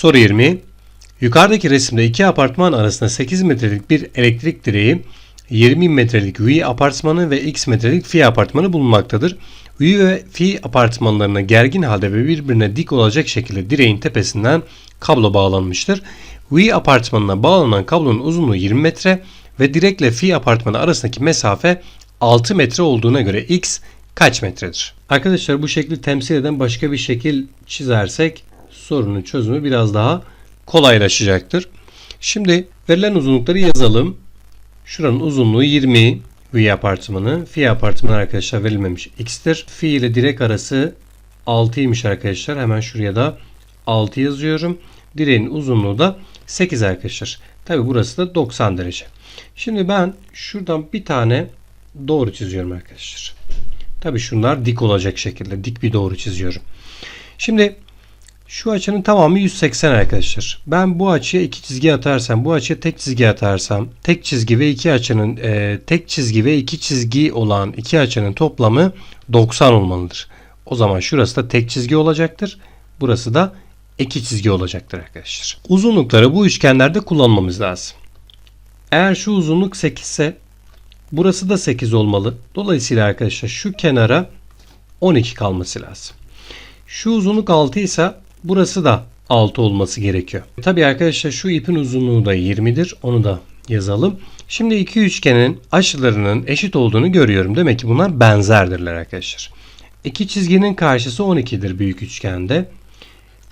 Soru 20. Yukarıdaki resimde iki apartman arasında 8 metrelik bir elektrik direği, 20 metrelik Ui apartmanı ve X metrelik Fi apartmanı bulunmaktadır. Ui ve Fi apartmanlarına gergin halde ve birbirine dik olacak şekilde direğin tepesinden kablo bağlanmıştır. Ui apartmanına bağlanan kablonun uzunluğu 20 metre ve direkle Fi apartmanı arasındaki mesafe 6 metre olduğuna göre X kaç metredir? Arkadaşlar bu şekli temsil eden başka bir şekil çizersek sorunun çözümü biraz daha kolaylaşacaktır. Şimdi verilen uzunlukları yazalım. Şuranın uzunluğu 20 V apartmanı. Fi apartmanı arkadaşlar verilmemiş x'tir. Fi ile direk arası 6'ymış arkadaşlar. Hemen şuraya da 6 yazıyorum. Direğin uzunluğu da 8 arkadaşlar. Tabi burası da 90 derece. Şimdi ben şuradan bir tane doğru çiziyorum arkadaşlar. Tabi şunlar dik olacak şekilde dik bir doğru çiziyorum. Şimdi şu açının tamamı 180 arkadaşlar. Ben bu açıya iki çizgi atarsam, bu açıya tek çizgi atarsam, tek çizgi ve iki açının e, tek çizgi ve iki çizgi olan iki açının toplamı 90 olmalıdır. O zaman şurası da tek çizgi olacaktır. Burası da iki çizgi olacaktır arkadaşlar. Uzunlukları bu üçgenlerde kullanmamız lazım. Eğer şu uzunluk 8 ise burası da 8 olmalı. Dolayısıyla arkadaşlar şu kenara 12 kalması lazım. Şu uzunluk 6 ise burası da 6 olması gerekiyor. Tabii arkadaşlar şu ipin uzunluğu da 20'dir. Onu da yazalım. Şimdi iki üçgenin açılarının eşit olduğunu görüyorum. Demek ki bunlar benzerdirler arkadaşlar. İki çizginin karşısı 12'dir büyük üçgende.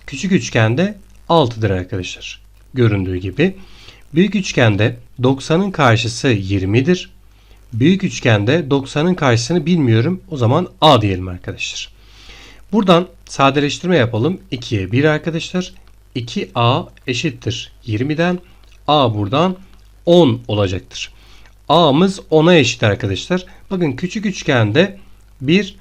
Küçük üçgende 6'dır arkadaşlar. Göründüğü gibi. Büyük üçgende 90'ın karşısı 20'dir. Büyük üçgende 90'ın karşısını bilmiyorum. O zaman A diyelim arkadaşlar. Buradan sadeleştirme yapalım. 2'ye 1 arkadaşlar. 2A eşittir 20'den. A buradan 10 olacaktır. A'mız 10'a eşit arkadaşlar. Bakın küçük üçgende bir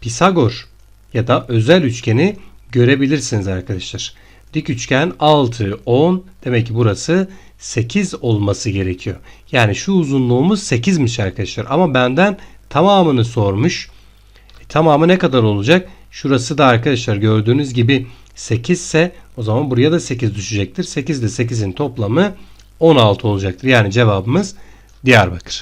Pisagor ya da özel üçgeni görebilirsiniz arkadaşlar. Dik üçgen 6, 10 demek ki burası 8 olması gerekiyor. Yani şu uzunluğumuz 8'miş arkadaşlar. Ama benden tamamını sormuş. E, tamamı ne kadar olacak? Şurası da arkadaşlar gördüğünüz gibi 8 ise o zaman buraya da 8 düşecektir. 8 ile 8'in toplamı 16 olacaktır. Yani cevabımız Diyarbakır.